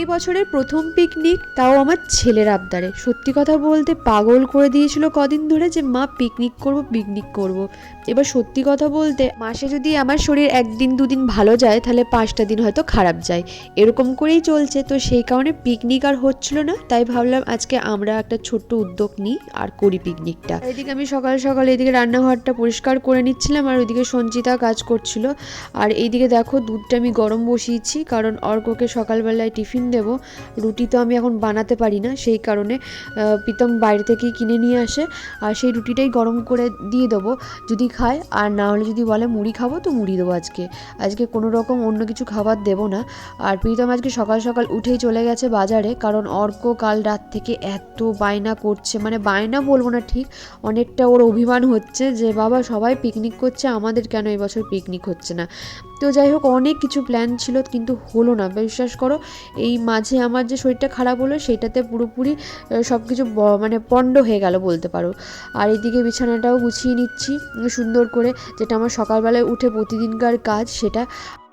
এই বছরের প্রথম পিকনিক তাও আমার ছেলের আবদারে। সত্যি কথা বলতে পাগল করে দিয়েছিল কদিন ধরে যে, মা পিকনিক করব পিকনিক করব। এবার সত্যি কথা বলতে মাসে যদি আমার শরীর একদিন, দুদিন ভালো যায়, তাহলে পাঁচটা দিন হয়তো খারাপ যায়। এরকম করেই চলছে। তো সেই কারণে পিকনিক আর হচ্ছিল না। তাই ভাবলাম আজকে আমরা একটা ছোট্ট উদ্যোগ নিই আর করি পিকনিকটা এদিকে আমি সকাল সকাল এদিকে রান্নাঘরটা পরিষ্কার করে নিচ্ছিলাম আর ওইদিকে সঞ্চিতা কাজ করছিল। আর এইদিকে দেখো দুধটা আমি গরম বসিয়েছি, কারণ অর্ককে সকালবেলায় টিফিন দেব। রুটি তো আমি এখন বানাতে পারি না, সেই কারণে প্রীতম বাইরে থেকেই কিনে নিয়ে আসে। আর সেই রুটিটাই গরম করে দিয়ে দেবো, যদি খায়। আর না হলে যদি বলে মুড়ি খাব, তো মুড়ি দেবো আজকে। আজকে কোনো রকম অন্য কিছু খাবার দেবো না। আর প্রীতম আজকে সকাল সকাল উঠেই চলে গেছে বাজারে, কারণ অর্ক কাল রাত থেকে এত বায়না করছে। মানে বায়না বলব না ঠিক, অনেকটা ওর অভিমান হচ্ছে যে, বাবা, সবাই পিকনিক করছে, আমাদের কেন এবছর পিকনিক হচ্ছে না? তো যাই হোক, অনেক কিছু প্ল্যান ছিল, কিন্তু হলো না। বিশ্বাস করো, এই মাঝে আমার যে শরীরটা খারাপ হলো, সেটাতে পুরোপুরি সব কিছু মানে পণ্ড হয়ে গেল বলতে পারো। আর এদিকে বিছানাটাও গুছিয়ে নিচ্ছি, সুন্দর করে, যেটা আমার সকালবেলায় উঠে প্রতিদিনকার কাজ, সেটা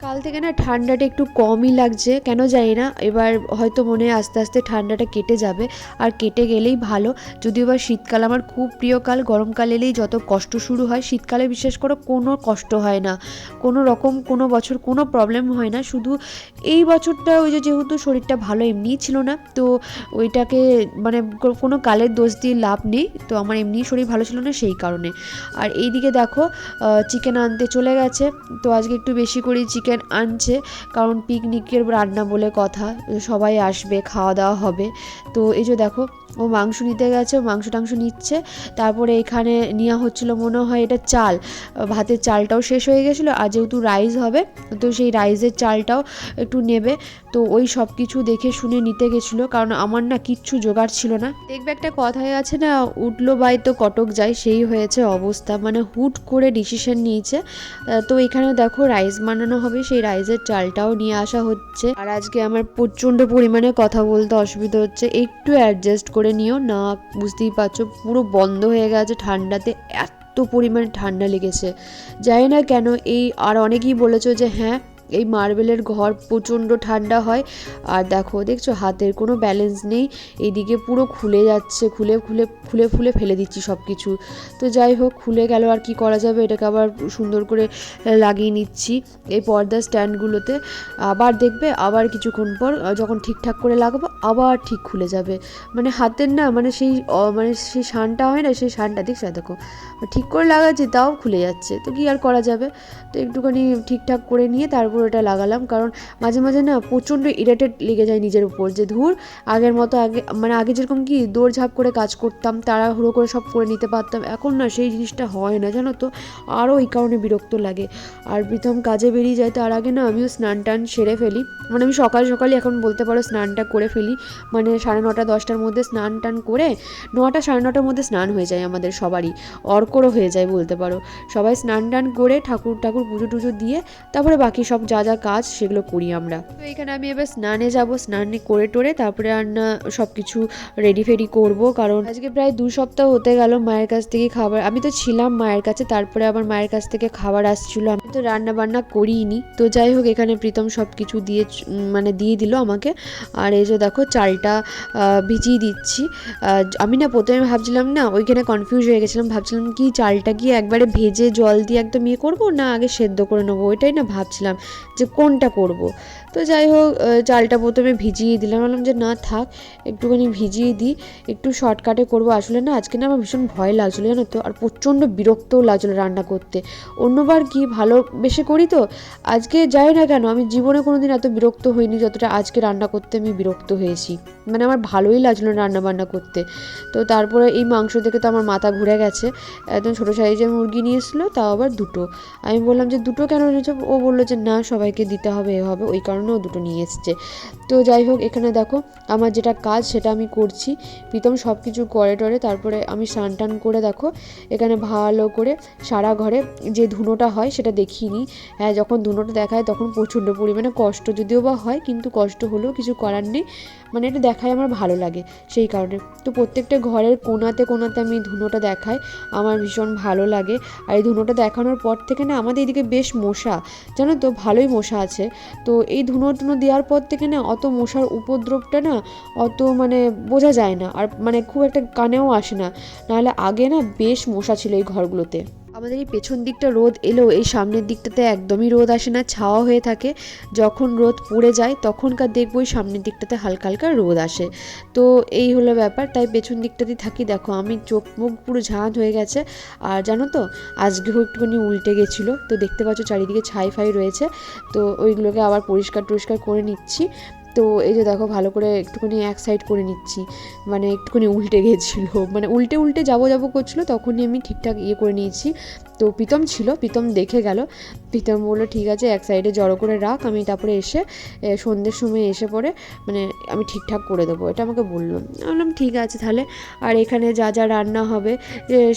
কাল থেকে না ঠান্ডাটা একটু কমই লাগছে, কেন জানি না। এবার হয়তো মনে আস্তে আস্তে ঠান্ডাটা কেটে যাবে, আর কেটে গেলেই ভালো। যদিও বা শীতকাল আমার খুব প্রিয় কাল, গরমকাল এলেই যত কষ্ট শুরু হয়, শীতকালে বিশেষ করে কোনো কষ্ট হয় না। কোনো রকম কোনো বছর কোনো প্রবলেম হয় না, শুধু এই বছরটা ওই যে যেহেতু শরীরটা ভালো এমনিই ছিল না, তো ওইটাকে মানে কোনো কালের দোষ দিয়ে লাভ নেই, তো আমার এমনিই শরীর ভালো ছিল না সেই কারণে। আর এইদিকে দেখো চিকেন আনতে চলে গেছে, তো আজকে একটু বেশি করেই চিকেন আনছে, কারণ পিকনিকের রান্না বলে কথা, সবাই আসবে, খাওয়া দাওয়া হবে। তো এই যে দেখো ও মাংস নিতে গেছে মাংস টাংস নিচ্ছে। তারপরে এখানে নেওয়া হচ্ছিল মনে হয় এটা চাল। ভাতের চালটাও শেষ হয়ে গেছিল, আর যেহেতু রাইস হবে, তো সেই রাইসের চালটাও একটু নেবে। তো ওই সব কিছু দেখে শুনে নিতে গেছিল, কারণ আমার না কিচ্ছু জোগাড় ছিল না। দেখবে একটা কথাই আছে না, উঠল বাই তো কটক যায়, সেই হয়েছে অবস্থা। মানে হুট করে ডিসিশন নিয়েছে। তো এখানে দেখো রাইস বানানো হবে, সেই রাইসের চালটাও নিয়ে আসা হচ্ছে। আর আজকে আমার প্রচণ্ড পরিমাণে কথা বলতে অসুবিধা হচ্ছে, একটু অ্যাডজাস্ট করে নিও। না, বুঝতেই পারছ, পুরো বন্ধ হয়ে গেছে ঠান্ডাতে। এত পরিমাণে ঠান্ডা লেগেছে। জানি না কেন, এই আর অনেকেই বলেছ যে হ্যাঁ এই মার্বেলের ঘর প্রচণ্ড ঠান্ডা হয়। আর দেখো, দেখছ, হাতের কোনো ব্যালেন্স নেই। এইদিকে পুরো খুলে যাচ্ছে, খুলে খুলে খুলে ফুলে ফেলে দিচ্ছি সব কিছু তো যাই হোক, খুলে গেল, আর কি করা যাবে? এটাকে আবার সুন্দর করে লাগিয়ে নিচ্ছি এই পর্দা স্ট্যান্ডগুলোতে। আবার দেখবে, আবার কিছুক্ষণ পর যখন ঠিকঠাক করে লাগাবো, আবার ঠিক খুলে যাবে। মানে হাতের না মানে সেই মানে সেই শানটা হয় না, সেই শানটা, দেখছ? দেখো, ঠিক করে লাগাচ্ছি, তাও খুলে যাচ্ছে। তো কি আর করা যাবে? তো একটুখানি ঠিকঠাক করে নিয়ে তারপর ওটা লাগালাম, কারণ মাঝে মাঝে না প্রচণ্ড ইরিটেট লেগে যায় নিজের উপর যে ধুর, আগের মতো আগে মানে আগে যেরকম কি দৌড়ঝাঁপ করে কাজ করতাম, তাড়াহুড়ো করে সব করে নিতে পারতাম, এখন না সেই জিনিসটা হয় না, জানো তো? আরও এই কারণে বিরক্ত লাগে। আর প্রথম কাজে বেরিয়ে যায়, তার আগে না আমিও স্নান টান সেরে ফেলি। মানে আমি সকাল সকালই এখন বলতে পারো স্নানটা করে ফেলি। মানে সাড়ে নটা, দশটার মধ্যে স্নান টান করে নটা, সাড়ে নটার মধ্যে স্নান হয়ে যায় আমাদের সবারই। অর্করও হয়ে যায় বলতে পারো। সবাই স্নান টান করে ঠাকুর ঠাকুর পুজো টুজো দিয়ে তারপরে বাকি সব যা যা কাজ সেগুলো করি আমরা। তো এখানে আমি এবার স্নানে যাব, স্নানে করে টোরে তারপরে আর না সব কিছু রেডি ফেডি করব, কারণ আজকে প্রায় দু সপ্তাহ হতে গেল মায়ের কাছ থেকে খাবার, আমি তো ছিলাম মায়ের কাছে, তারপরে আবার মায়ের কাছ থেকে খাবার আসছিল, আমি তো রান্না বান্না করিনি তো যাই হোক, এখানে প্রীতম সব কিছু দিয়ে মানে দিয়ে দিল আমাকে। আর এই যে দেখো, চালটা ভিজিয়ে দিচ্ছি। আমি না প্রথমে ভাবছিলাম না, ওইখানে কনফিউজ হয়ে গেছিলাম, ভাবছিলাম কি চালটা কি একবারে ভেজে জল দিয়ে একদম ইয়ে করব, না আগে সেদ্ধ করে নেব, ওইটাই না ভাবছিলাম। যে কোনটা করব। তো যাই হোক চালটা প্রথমে ভিজিয়ে দিলাম। বললাম যে না থাক, একটুখানি ভিজিয়ে দিই, একটু শর্টকাটে করব। আসলে না, আজকে না আমার ভীষণ ভয় লাগছিল, জানো তো, আর প্রচণ্ড বিরক্তও লাগছিল রান্না করতে। অন্যবার কি ভালোবেসে করি তো? আজকে যাই না কেন, আমি জীবনে কোনো দিন এত বিরক্ত হইনি যতটা আজকে রান্না করতে আমি বিরক্ত হয়েছি। মানে আমার ভালোই লাগছিল রান্না বান্না করতে। তো তারপরে এই মাংস দেখে তো আমার মাথা ঘুরে গেছে। একদম ছোটো সাইজের মুরগি নিয়ে তাও আবার দুটো। আমি বললাম যে, দুটো কেন নিয়েছো ও বলল যে, না, সবাইকে দিতে হবে, এ হবে। ওই কারণে ও দুটো নিয়ে এসছে। তো যাই হোক, এখানে দেখো আমার যেটা কাজ সেটা আমি করছি। প্রীতম সব কিছু করে টরে, তারপরে আমি স্নান টান করে দেখো, এখানে ভালো করে সারা ঘরে যে ধুনোটা হয় সেটা দেখিনি হ্যাঁ যখন ধুনোটা দেখায় তখন প্রচণ্ড পরিমাণে কষ্ট, যদিও বা হয়, কিন্তু কষ্ট হলেও কিছু করার নেই। মানে এটা দেখায় আমার ভালো লাগে সেই কারণে। তো প্রত্যেকটা ঘরের কোনাতে কোনাতে আমি ধুনোটা দেখাই, আমার ভীষণ ভালো লাগে। আর এই ধুনোটা দেখানোর পর থেকে না আমাদের এদিকে বেশ মশা, জানো তো? ভালোই মশা আছে। তো এই ধুনো টুনো দেওয়ার পর থেকে না অত মশার উপদ্রবটা না অত মানে বোঝা যায় না। আর মানে খুব একটা কানেও আসে না। নাহলে আগে না বেশ মশা ছিল এই ঘরগুলোতে। আমাদের এই পেছন দিকটা রোদ এলেও এই সামনের দিকটাতে একদমই রোদ আসে না, ছাওয়া হয়ে থাকে। যখন রোদ পড়ে যায়, তখনকার দেখব ওই সামনের দিকটাতে হালকা হালকা রোদ আসে। তো এই হলো ব্যাপার, তাই পেছন দিকটাতেই থাকি। দেখো, আমি চোখ মুখ পুরো ঝাঁঝ হয়ে গেছে। আর জানো তো, আজকেও একটুখানি উল্টে গেছিল। তো দেখতে পাচ্ছ, চারিদিকে ছাই ফাই রয়েছে। তো ওইগুলোকে আবার পরিষ্কার টরিষ্কার করে নিচ্ছি। তো এই যে দেখো ভালো করে একটুখানি এক সাইড করে নিচ্ছি। মানে একটুখানি উল্টে গেছিল। মানে উল্টে উল্টে যাব যাব করছিল, তখনই আমি ঠিকঠাক ইয়ে করে নিয়েছি। তো প্রীতম ছিল, প্রীতম দেখে গেল। প্রীতম বলল, ঠিক আছে, এক সাইডে জড়ো করে রাখ, আমি তারপরে এসে সন্ধ্যের সময় এসে পরে মানে আমি ঠিকঠাক করে দেবো। এটা আমাকে বলল। বললাম, ঠিক আছে তাহলে, আর এখানে যা যা রান্না হবে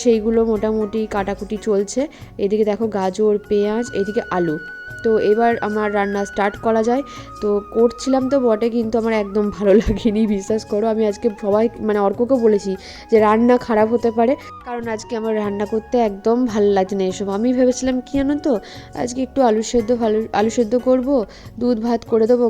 সেইগুলো মোটামুটি কাটাকুটি চলছে। এদিকে দেখো গাজর, পেঁয়াজ, এদিকে আলু। তো এবার আমার রান্না স্টার্ট করা যায়। তো করছিলাম তো বটে, কিন্তু আমার একদম ভালো লাগেনি, বিশ্বাস করো। আমি আজকে সবাই মানে অর্ককে বলেছি যে রান্না খারাপ হতে পারে। কারণ আজকে আমার রান্না করতে একদম ভালো লাগছে না এসব। আমি ভেবেছিলাম, কি জানো তো? আজকে একটু আলু সেদ্ধ, ভালো, আলু সেদ্ধ করব, দুধ ভাত করে দেবো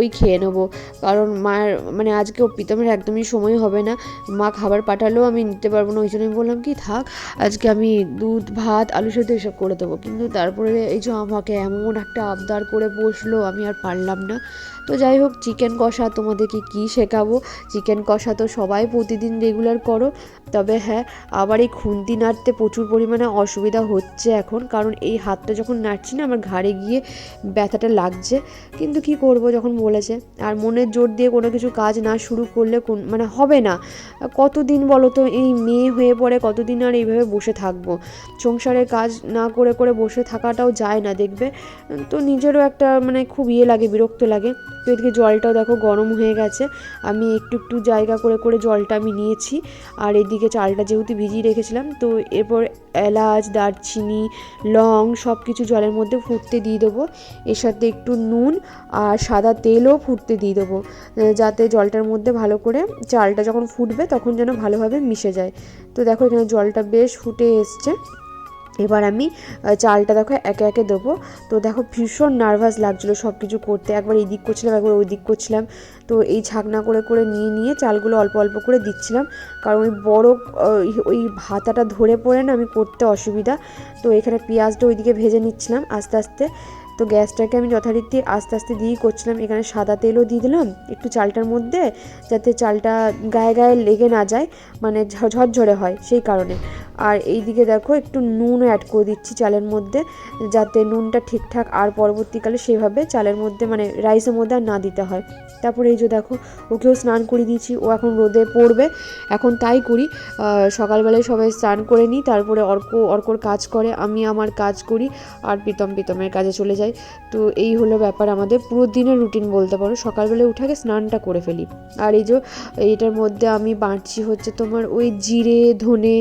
ওই খেয়ে নেব। কারণ মায়ের মানে আজকে প্রীতমের একদমই সময় হবে না। মা খাবার পাঠালেও আমি নিতে পারব না, ওই জন্য আমি বললাম, কি থাক, আজকে আমি দুধ, ভাত, আলু সেদ্ধ এসব করে দেবো। কিন্তু তারপরে এই যে আমাকে এমন একটা আবদার করে বসল, আমি আর পারলাম না। তো যাই হোক চিকেন কষা তোমাদেরকে কী শেখাবো? চিকেন কষা তো সবাই প্রতিদিন রেগুলার করো। তবে হ্যাঁ আবার এই খুন্তি নাড়তে প্রচুর পরিমাণে অসুবিধা হচ্ছে এখন, কারণ এই হাতটা যখন নাড়ছি না, আমার ঘাড়ে গিয়ে ব্যথাটা লাগছে। কিন্তু কি করব যখন বলেছে? আর মনের জোর দিয়ে কোনো কিছু কাজ না শুরু করলে কোন মানে হবে না। কতদিন বলো তো এই মেয়ে হয়ে পড়ে, কতদিন আর এইভাবে বসে থাকব? সংসারের কাজ না করে করে বসে থাকাটাও যায় না, দেখবে? তো নিজেরও একটা মানে খুব ইয়ে লাগে, বিরক্ত লাগে। তো এদিকে জলটাও দেখো গরম হয়ে গেছে। আমি একটু একটু জায়গা করে করে জলটা আমি নিয়েছি। আর এদিকে চালটা যেহেতু ভিজিয়ে রেখেছিলাম, তো এরপর এলাচ, দারচিনি, লং সব কিছু জলের মধ্যে ফুটতে দিয়ে দেবো। এর সাথে একটু নুন আর সাদা তেলও ফুটতে দিয়ে দেবো। যাতে জলটার মধ্যে ভালো করে চালটা যখন ফুটবে তখন যেন ভালোভাবে মিশে যায়। তো দেখো এখানে জলটা বেশ ফুটে এসছে। এবার আমি চালটা দেখো একে একে দেবো। তো দেখো ভীষণ নার্ভাস লাগছিল সব কিছু করতে। একবার এই দিক করছিলাম, একবার ওই দিক করছিলাম। তো এই ছাকনা করে করে নিয়ে নিয়ে চালগুলো অল্প অল্প করে দিচ্ছিলাম। কারণ ওই বড় ওই ভাতাটা ধরে পড়ে না, আমি করতে অসুবিধা। তো এখানে পেঁয়াজটা ওইদিকে ভেজে নিচ্ছিলাম আস্তে আস্তে। তো গ্যাসটাকে আমি যথারীতি আস্তে আস্তে দিয়েই করছিলাম। এখানে সাদা তেলও দিয়ে দিলাম, একটু চালটার মধ্যে যাতে চালটা গায়ে গায়ে লেগে না যায় মানে ঝরঝরে হয় সেই কারণে। আর এই দিকে দেখো একটু নুনও অ্যাড করে দিচ্ছি চালের মধ্যে, যাতে নুনটা ঠিকঠাক আর পরবর্তীকালে সেভাবে চালের মধ্যে মানে রাইসের মধ্যে আর না দিতে হয়। তারপরে এই যে দেখো, ওকেও স্নান করে দিয়েছি, ও এখন রোদে পড়বে। এখন তাই করি সকালবেলায় সবাই স্নান করে নিই, তারপরে অর্ক, অর্কর কাজ করে, আমি আমার কাজ করি, আর প্রীতম প্রীতমের কাজে চলে যাই। তো এই হলো ব্যাপার আমাদের। পুরো দিনের রুটিন বলতে পারো। সকালবেলা উঠে আগে স্নানটা করে ফেলি। আর এই যে এইটার মধ্যে আমি বাড়ছি হচ্ছে তোমার ওই জিরে, ধনে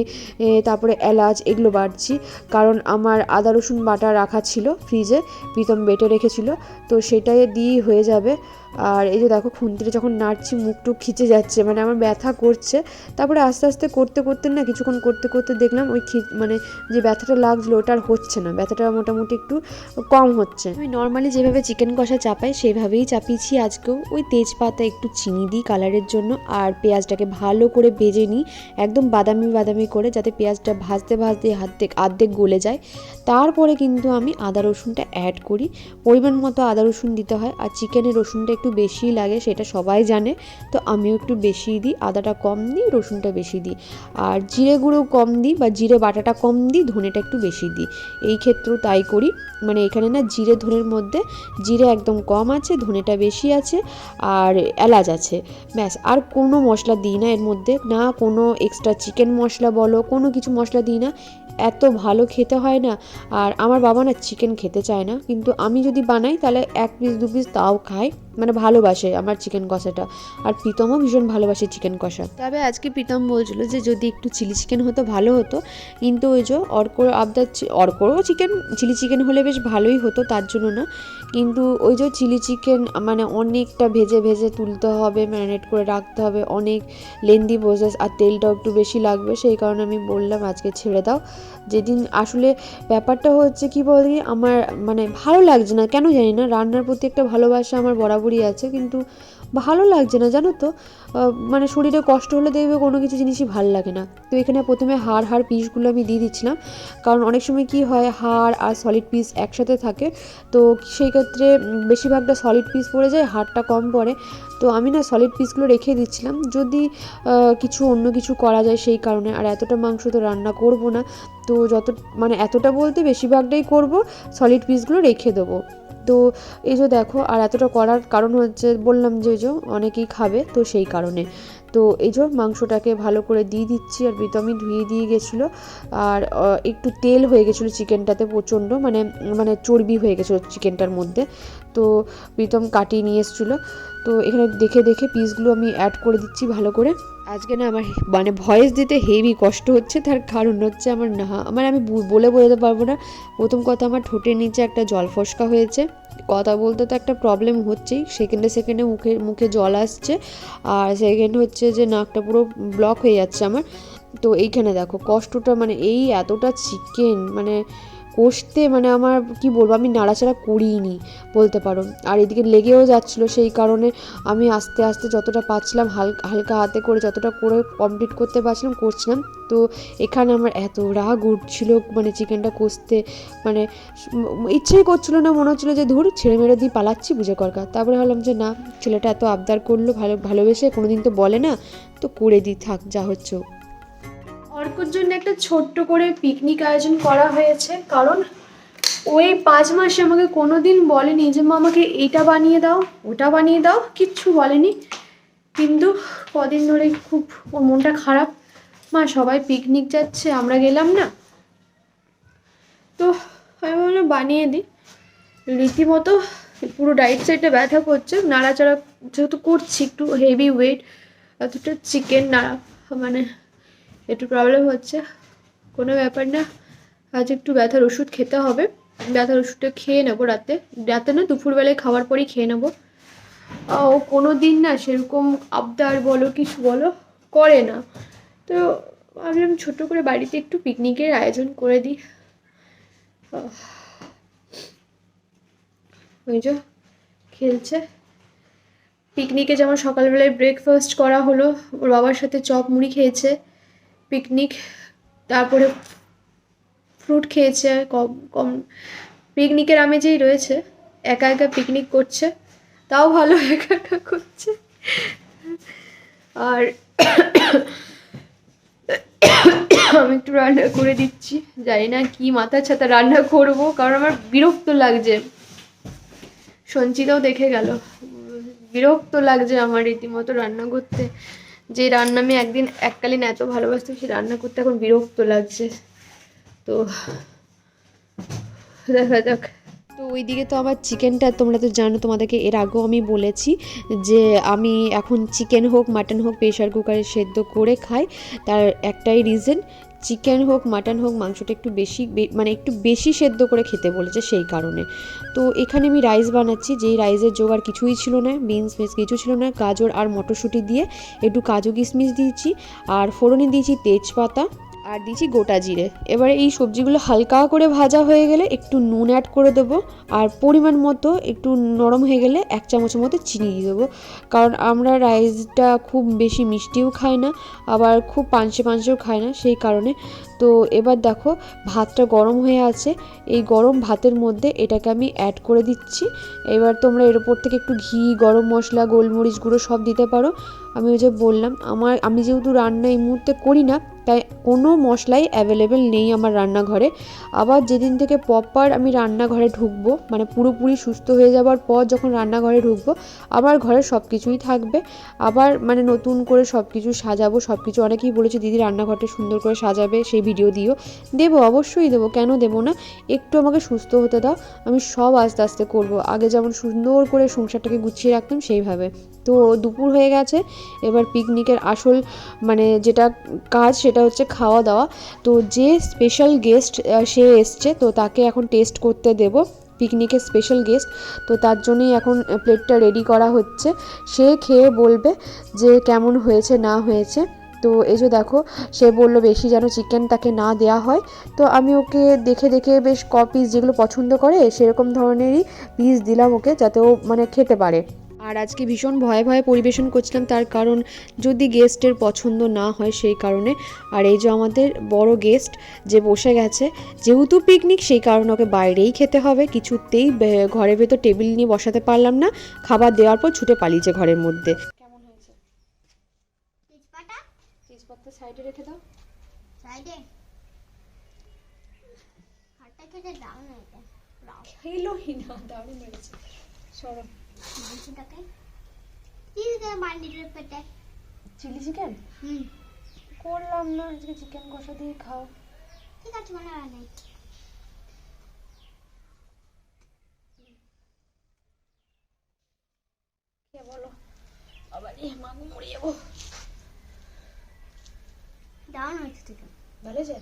তারপরে এলাচ এগুলো বাড়ছি কারণ আমার আদা, রসুন বাটা রাখা ছিল ফ্রিজে প্রীতম বেটে রেখেছিল। তো সেটাই দিয়েই হয়ে যাবে। আর এই যে দেখো খুন্তিটা যখন নাড়ছি মুখ টুক খিচে যাচ্ছে মানে আমার ব্যথা করছে। তারপরে আস্তে আস্তে করতে করতে না কিছুক্ষণ করতে করতে দেখলাম ওই খি মানে যে ব্যথাটা লাগছিল ওটা আর হচ্ছে না। ব্যথাটা মোটামুটি একটু কম হচ্ছে। আমি নর্মালি যেভাবে চিকেন কষা চাপাই, সেভাবেই চাপিয়েছি আজকেও। ওই তেজপাতা একটু চিনি দিই কালারের জন্য, আর পেঁয়াজটাকে ভালো করে ভেজে নিই, একদম বাদামি বাদামি করে, যাতে পেঁয়াজটা ভাজতে ভাজতে হাতে, আর্ধেক গলে যায়। তারপরে কিন্তু আমি আদা রসুনটা অ্যাড করি। পরিমাণ মতো আদা রসুন দিতে হয়, আর চিকেনের রসুনটা একটু বেশি লাগে সেটা সবাই জানে। তো আমিও একটু বেশি দিই, আদাটা কম দিই, রসুনটা বেশি দিই। আর জিরে গুঁড়ো কম দিই বা জিরে বাটাটা কম দিই, ধনেটা একটু বেশি দিই। এই ক্ষেত্রেও তাই করি। মানে এখানে না জিরে ধনের মধ্যে, জিরে একদম কম আছে, ধনেটা বেশি আছে, আর এলাচ আছে। ব্যাস, আর কোনো মশলা দিই না এর মধ্যে। না কোনো এক্সট্রা চিকেন মশলা বলো, কোনো কিছু মশলা দিই না। এত ভালো খেতে হয় না। আর আমার বাবা না চিকেন খেতে চায় না। কিন্তু আমি যদি বানাই তাহলে এক পিস দু পিস তাও খায়। মানে ভালোবাসে আমার চিকেন কষাটা। আর প্রীতমও ভীষণ ভালোবাসে চিকেন কষা। তবে আজকে প্রীতম বলছিল যে যদি একটু চিলি চিকেন হতো, ভালো হতো। কিন্তু ওই যে অর্কর আবদার অর্করও চিকেন, চিলি চিকেন হলে বেশ ভালোই হতো, তার জন্য না। কিন্তু ওই যে চিলি চিকেন মানে অনেকটা ভেজে ভেজে তুলতে হবে, ম্যারিনেট করে রাখতে হবে। অনেক লেন্দি প্রসেস আর তেলটাও একটু বেশি লাগবে, সেই কারণে আমি বললাম আজকে ছেড়ে দাও। যেদিন আসলে ব্যাপারটা হচ্ছে কি বলি আমার মানে ভালো লাগছে না। কেন জানি না, রান্নার প্রতি একটা ভালোবাসা আমার বরাবরই আছে, কিন্তু ভালো লাগছে না, জানো তো? মানে শরীরে কষ্ট হলে দেখবে কোনো কিছু জিনিসই ভালো লাগে না। তো এখানে প্রথমে হাড় হাড় পিসগুলো আমি দিয়ে দিচ্ছিলাম। কারণ অনেক সময় কি হয়, হাড় আর সলিড পিস একসাথে থাকে। তো সেই ক্ষেত্রে বেশিরভাগটা সলিড পিস পড়ে যায়, হাড়টা কম পড়ে। তো আমি না সলিড পিসগুলো রেখে দিচ্ছিলাম। যদি কিছু অন্য কিছু করা যায় সেই কারণে। আর এতটা মাংস তো রান্না করব না। তো যত মানে এতটা বলতে বেশিরভাগটাই করব সলিড পিসগুলো রেখে দেবো। তো এই যে দেখো, আর এতটা করার কারণ হচ্ছে বললাম যে যে অনেকেই খাবে তো সেই কারণে। তো এই যে মাংসটাকে ভালো করে দিয়ে দিচ্ছি আর প্রীতমই ধুয়ে দিয়ে গেছিল। আর একটু তেল হয়ে গেছিল চিকেনটাতে প্রচণ্ড মানে মানে চর্বি হয়ে গেছিল চিকেনটার মধ্যে। তো প্রীতম কাটিয়ে নিয়ে এসেছিল। তো এখানে দেখে দেখে পিসগুলো আমি অ্যাড করে দিচ্ছি ভালো করে। আজকে না আমার মানে ভয়েস দিতে হেভি কষ্ট হচ্ছে, তার কারণ হচ্ছে আমার না মানে আমি বলে বোঝাতে পারব না। প্রথম কথা আমার ঠোঁটের নিচে একটা জল ফসকা হয়েছে। কথা বলতে তো একটা প্রবলেম হচ্ছেই। সেকেন্ডে সেকেন্ডে মুখে মুখে জল আসছে। আর সেকেন্ড হচ্ছে যে নাকটা পুরো ব্লক হয়ে যাচ্ছে আমার। তো এইখানে দেখো, কষ্টটা মানে এই এতটা চিকেন মানে কষতে মানে আমার, কি বলব, আমি নাড়াচাড়া করিনি বলতে পারো। আর এদিকে লেগেও যাচ্ছিল সেই কারণে আমি আস্তে আস্তে যতটা পারছিলাম হালকা হালকা হাতে করে যতটা করে কমপ্লিট করতে পারছিলাম, করছিলাম। তো এখানে আমার এত রাগ উঠছিল মানে চিকেনটা কষতে মানে ইচ্ছেই করছিল না, মনে হচ্ছিল যে ধর ছেড়ে মেরে দিয়ে পালাচ্ছি, বুঝে করকা তারপরে ভাবলাম যে না, ছেলেটা এত আবদার করল, ভালো, ভালোবেসে, কোনোদিন তো বলে না, তো করে দিই থাক, যা হচ্ছে। অর্কর জন্য একটা ছোট্ট করে পিকনিক আয়োজন করা হয়েছে। কারণ ওই পাঁচ মাসে আমাকে কোনো দিন বলেনি যে, মা, আমাকে এইটা বানিয়ে দাও, ওটা বানিয়ে দাও। কিচ্ছু বলেনি। কিন্তু কদিন ধরে খুব ওর মনটা খারাপ। মা, সবাই পিকনিক যাচ্ছে, আমরা গেলাম না। তো আমি ভাবলাম বানিয়ে দিই। রীতিমতো পুরো রাইট সাইডে ব্যথা করছে। নাড়াচাড়া যেহেতু করছি, একটু হেভি ওয়েট অতটা চিকেন নাড়া মানে একটু প্রবলেম হচ্ছে। কোনো ব্যাপার না। আজ একটু ব্যথার ওষুধ খেতে হবে। ব্যথার ওষুধটা খেয়ে নেব রাতে। রাতে না দুপুরবেলায় খাওয়ার পরেই খেয়ে নেব। ও কোনো দিন না সেরকম আবদার বলো, কিছু বলো, করে না। তো ভাবলাম ছোটো করে বাড়িতে একটু পিকনিকের আয়োজন করে দিই। ওই যে খেলছে। পিকনিকে যেমন সকালবেলায় ব্রেকফাস্ট করা হলো, ওর বাবার সাথে চপ মুড়ি খেয়েছে। পিকনিক তারপরে ফ্রুট খেয়েছে, কম কম পিকনিকের আমেজেই রয়েছে, একা একা পিকনিক করছে, তাও ভালো একা একা করছে। আর আমি একটু রান্না করে দিচ্ছি, জানি না কি মাথা ছাতা রান্না করব, কারণ আমার বিরক্ত লাগছে। সঞ্চিতাও দেখে গেল, বিরক্ত লাগছে আমার রীতিমতো রান্না করতে। যে রান্না আমি একদিন এককালীন এত ভালোবাসতাম, সে রান্না করতে এখন বিরক্ত লাগছে। তো দেখা যাক। তো ওইদিকে তো আমার চিকেনটা তোমরা তো জানো, তোমাদেরকে এর আগেও আমি বলেছি যে আমি এখন চিকেন হোক, মাটন হোক প্রেশার কুকারে সেদ্ধ করে খাই। তার একটাই রিজন চিকেন হোক, মাটন হোক, মাংসটা একটু বেশি মানে একটু বেশি সেদ্ধ করে খেতে বলেছে সেই কারণে। তো এখানে আমি রাইস বানাচ্ছি, যেই রাইসের জোগাড় কিছুই ছিল না, বিনস ফিন্স কিছু ছিল না, গাজর আর মটরশুঁটি দিয়ে একটু কাজু কিশমিশ দিয়েছি, আর ফোড়নি দিয়েছি তেজপাতা আর দিয়েছি গোটা জিরে। এবারে এই সবজিগুলো হালকা করে ভাজা হয়ে গেলে একটু নুন অ্যাড করে দেবো। আর পরিমাণ মতো একটু নরম হয়ে গেলে এক চামচের মতো চিনি দিয়ে দেবো। কারণ আমরা রাইসটা খুব বেশি মিষ্টিও খাই না, আবার খুব পাঞ্চে পাঞ্চেও খাই না সেই কারণে। তো এবার দেখো ভাতটা গরম হয়ে আছে। এই গরম ভাতের মধ্যে এটাকে আমি অ্যাড করে দিচ্ছি। এবার তোমরা এর উপর থেকে একটু ঘি, গরম মশলা, গোলমরিচ গুঁড়ো সব দিতে পারো। আমি ওই যে বললাম, আমার, আমি যেহেতু রান্না এই মুহূর্তে করি না তাই কোনো মশলাই অ্যাভেলেবেল নেই আমার রান্নাঘরে। আবার যেদিন থেকে প্রপার আমি রান্নাঘরে ঢুকবো মানে পুরোপুরি সুস্থ হয়ে যাওয়ার পর যখন রান্নাঘরে ঢুকবো আবার ঘরে সব কিছুই থাকবে। আবার মানে নতুন করে সব কিছু সাজাবো সব কিছু অনেকেই বলেছে, দিদি রান্নাঘরটা সুন্দর করে সাজাবে, সেই ভিডিও দিও। দেবো, অবশ্যই দেবো, কেন দেবো না? একটু আমাকে সুস্থ হতে দাও, আমি সব আস্তে আস্তে করব। আগে যেমন সুন্দর করে সংসারটাকে গুছিয়ে রাখতাম, সেইভাবে। তো দুপুর হয়ে গেছে, এবার পিকনিকের আসল মানে যেটা কাজ সেটা হচ্ছে খাওয়া দাওয়া। তো যে স্পেশাল গেস্ট সে এসছে, তো তাকে এখন টেস্ট করতে দেব। পিকনিকের স্পেশাল গেস্ট তো তার জন্যই এখন প্লেটটা রেডি করা হচ্ছে। সে খেয়ে বলবে যে কেমন হয়েছে, না হয়েছে। তো এই যে দেখো, সে বলল বেশি যেন চিকেন তাকে না দেওয়া হয়। তো আমি ওকে দেখে দেখে বেশ ক পিস যেগুলো পছন্দ করে, সেরকম ধরনেরই পিস দিলাম ওকে, যাতে ও মানে খেতে পারে। আর আজকে ভীষণ ভয়ে ভয়ে পরিবেশন করছিলাম তার কারণ যদি গেস্টের পছন্দ না হয় সেই কারণে। আর এই যে আমাদের বড় গেস্ট যে বসে গেছে যেহেতু পিকনিক সেই কারণে ওকে বাইরেই খেতে হবে। কিছুতেই ঘরের ভেতর টেবিল নিয়ে বসাতে পারলাম না। খাবার দেওয়ার পর ছুটে পালিয়েছে ঘরের মধ্যে। কেমন হয়েছে? তেজপাতা? তেজপাতা সাইডে রেখে দাও। সাইডে খেলোই না দারুণ হয়েছে। সরো। মাংসটাকে চিজ দিয়ে পেটে। Chilli chicken? হুম। করলাম না আজকে চিকেন কষা দিয়ে খাও। ঠিক আছে মনে হয় নাই। বলো? আবার এ মাগু মরে যাব। দাও না একটু থেকে ভালো হয়েছে?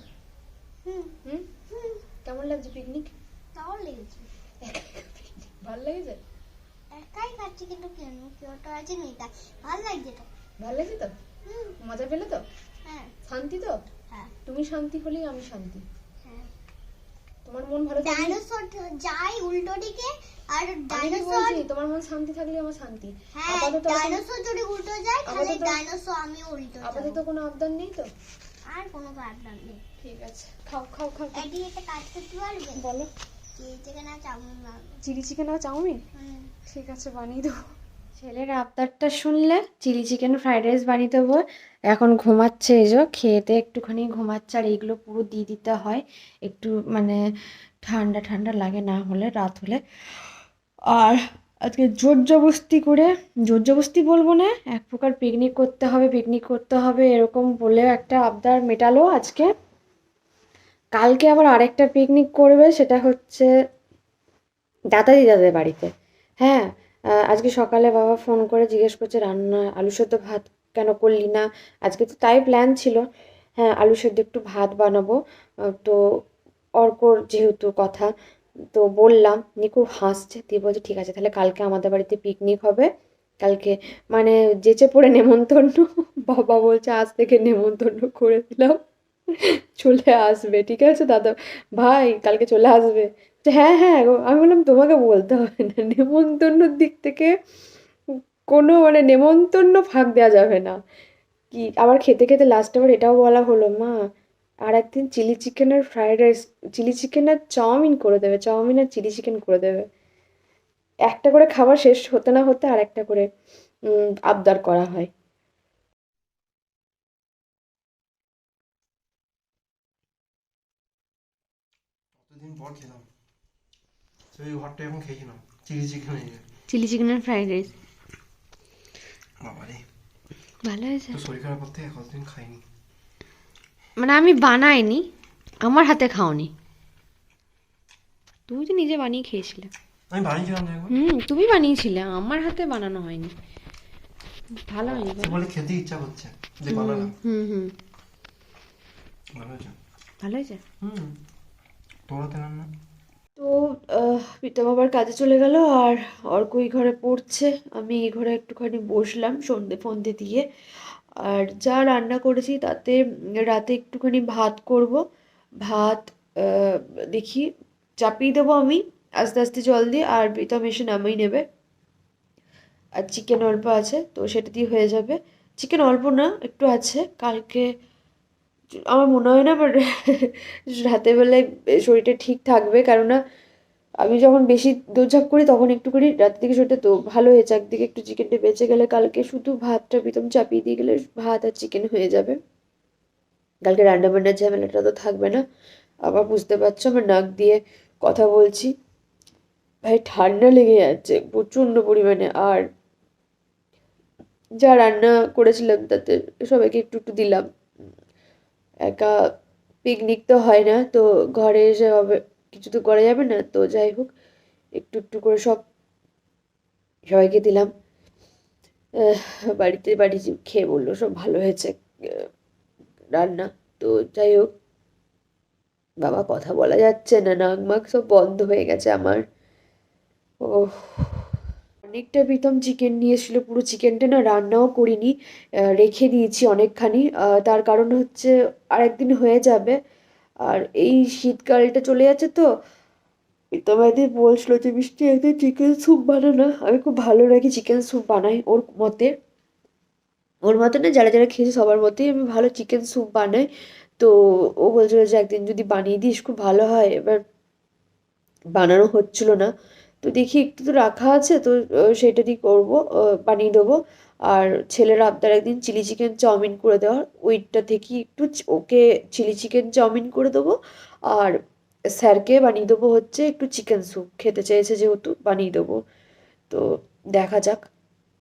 হুম। হুম? হুম। কেমন লাগছে পিকনিক লেগেছে। ভালো লেগেছে? একাই খাচ্ছি কিন্তু কেন? কেউ তো আছে নেই তা ভালো লাগছে তো। ভালো লেগেছে তো? মজা পেলে তো? হ্যাঁ। শান্তি তো? হ্যাঁ। তুমি শান্তি হলেই আমি শান্তি। হ্যাঁ। তোমার মন ভালো ডাইনোসর যাই উল্টো দিকে আর ডাইনোসর তোমার মন শান্তি থাকলে আমার শান্তি। হ্যাঁ ডাইনোসর যদি উল্টো যায় তাহলে ডাইনোসর আমি উল্টো আপাতত কোনো আবদার নেই তো? আর কোনো প্রবলেম নেই। ঠিক আছে। খাও খাও খাও। একদিন একটা কাজ করতে পারবে? বলো। চিলি চিকেন আর চাউমিন ঠিক আছে বানিয়ে দেবো। ছেলের আবদারটা শুনলে চিলি চিকেন ফ্রাইড রাইস বানিয়ে দেবো। এখন ঘুমাচ্ছে এই যে খেতে একটুখানি ঘুমাচ্ছে। আর এইগুলো পুরো দিয়ে দিতে হয়। একটু মানে ঠান্ডা ঠান্ডা লাগে না হলে রাত হলে। আর আজকে জোর জবস্তি করে জোর জবস্তি বলব না এক প্রকার পিকনিক করতে হবে পিকনিক করতে হবে এরকম বলে একটা আবদার মেটালো আজকে। কালকে আবার আরেকটা পিকনিক করবে, সেটা হচ্ছে দাদা দিদাদের বাড়িতে। হ্যাঁ আজকে সকালে বাবা ফোন করে জিজ্ঞেস করছে, রান্না, আলু সেদ্ধ ভাত কেন করলি না? আজকে তো তাই প্ল্যান ছিল। হ্যাঁ আলু সেদ্ধ একটু ভাত বানাবো। তো অর্কর যেহেতু কথা, তো বললাম নি খুব হাসছে, দিয়ে বলছে, ঠিক আছে, তাহলে কালকে আমাদের বাড়িতে পিকনিক হবে। কালকে মানে যেচে পড়ে নেমন্তন্ন, বাবা বলছে, আজ থেকে নেমন্তন্ন করে দিলাম। চলে আসবে, ঠিক আছে দাদা? ভাই, কালকে চলে আসবে। যে হ্যাঁ হ্যাঁ আমি বললাম, তোমাকে বলতে হবে না। নেমন্তন্নর দিক থেকে কোনো মানে নেমন্তন্ন ফাঁক দেওয়া যাবে না। কি, আবার খেতে খেতে লাস্ট আবার এটাও বলা হলো, মা, আর একদিন চিলি চিকেন আর ফ্রাইড রাইস চিলি চিকেন আর চাউমিন করে দেবে, চাউমিন আর চিলি চিকেন করে দেবে। একটা করে খাবার শেষ হতে না হতে আর একটা করে আবদার করা হয় কতদিন পর খেলাম সেই ঘরটা এখন খেয়েছিলাম চিলি চিকেন চিলি চিকেন আর ফ্রাইড রাইস বাবারে ভালো হয়েছে। তো শরীর খারাপ করতে কতদিন খাইনি? মানে আমি বানাইনি আমার হাতে খাওনি। তুমি তো নিজে বানিয়ে খেয়েছিলে। আমি বানিয়েছিলাম না একবার। হুম তুমি বানিয়েছিলে আমার হাতে বানানো হয়নি। ভালো হয়নি বলে খেতে ইচ্ছা করছে যে বানালাম। হুম হুম। ভালো হয়েছে। ভালো হয়েছে? হুম। হাতে রান্না তো প্রীতম আবার কাজে চলে গেল আর অর্ক ওই ঘরে পড়ছে। আমি এই ঘরে একটুখানি বসলাম সন্ধে ফন্দে দিয়ে। আর যা রান্না করেছি তাতে রাতে একটুখানি ভাত করব। ভাত দেখি, চাপিয়ে দেবো আমি আস্তে আস্তে জল দিয়ে আর প্রীতম এসে নামিয়ে নেবে। আর চিকেন অল্প আছে, তো সেটা দিয়ে হয়ে যাবে। চিকেন অল্প না, একটু আছে। কালকে আমার মনে হয় না আমার রাতের বেলায় শরীরটা ঠিক থাকবে। কেননা, আমি যখন বেশি দৌড়ঝাঁপ করি, তখন একটু করি, রাতের দিকে শরীরটা তো ভালো হয়েছে একদিকে একটু চিকেনটা বেঁচে গেলে কালকে শুধু ভাতটা প্রীতম চাপিয়ে দিয়ে গেলে ভাত আর চিকেন হয়ে যাবে। কালকে রান্না বান্নার ঝামেলাটা তো থাকবে না। আবার বুঝতে পারছ, আমার নাক দিয়ে কথা বলছি। ভাই, ঠান্ডা লেগে যাচ্ছে, প্রচণ্ড পরিমাণে। আর যা রান্না করেছিলাম তাতে সবাইকে একটু একটু দিলাম। একা পিকনিক তো হয় না, তো ঘরে এসে হবে, কিছু তো করা যাবে না, তো যাই হোক, একটু একটু করে সব সবাইকে দিলাম। বাড়িতে বাড়ি খেয়ে বলল, সব ভালো হয়েছে রান্না, তো যাই হোক। বাবা, কথা বলা যাচ্ছে না নাক মাক সব বন্ধ হয়ে গেছে আমার। ও অনেকটা প্রীতম চিকেন নিয়ে পুরো চিকেনটা না রান্নাও করিনি রেখে দিয়েছি অনেকখানি। তার কারণ হচ্ছে আর একদিন হয়ে যাবে। আর এই শীতকালটা চলে যাচ্ছে তো, প্রীতম একদিন বলছিল যে, মিষ্টি, একদিন চিকেন স্যুপ বানানো আমি খুব ভালো নাকি চিকেন স্যুপ বানাই ওর মতে। ওর মতে না, যারা যারা খেয়েছে সবার মতেই আমি ভালো চিকেন স্যুপ বানাই। তো ও বলছিল যে, একদিন যদি বানিয়ে দিস, খুব ভালো হয়। এবার বানানো হচ্ছিল না। তো দেখি একটু তো রাখা আছে, তো সেটা দিয়ে করব বানিয়ে দেবো। আর ছেলের আপনার একদিন চিলি চিকেন চাউমিন করে দেওয়ার, ওইটা থেকে একটু ওকে চিলি চিকেন চাউমিন করে দেবো। আর স্যারকে বানিয়ে দেবো হচ্ছে একটু চিকেন স্যুপ, খেতে চেয়েছে যেহেতু, বানিয়ে দেবো। তো দেখা যাক।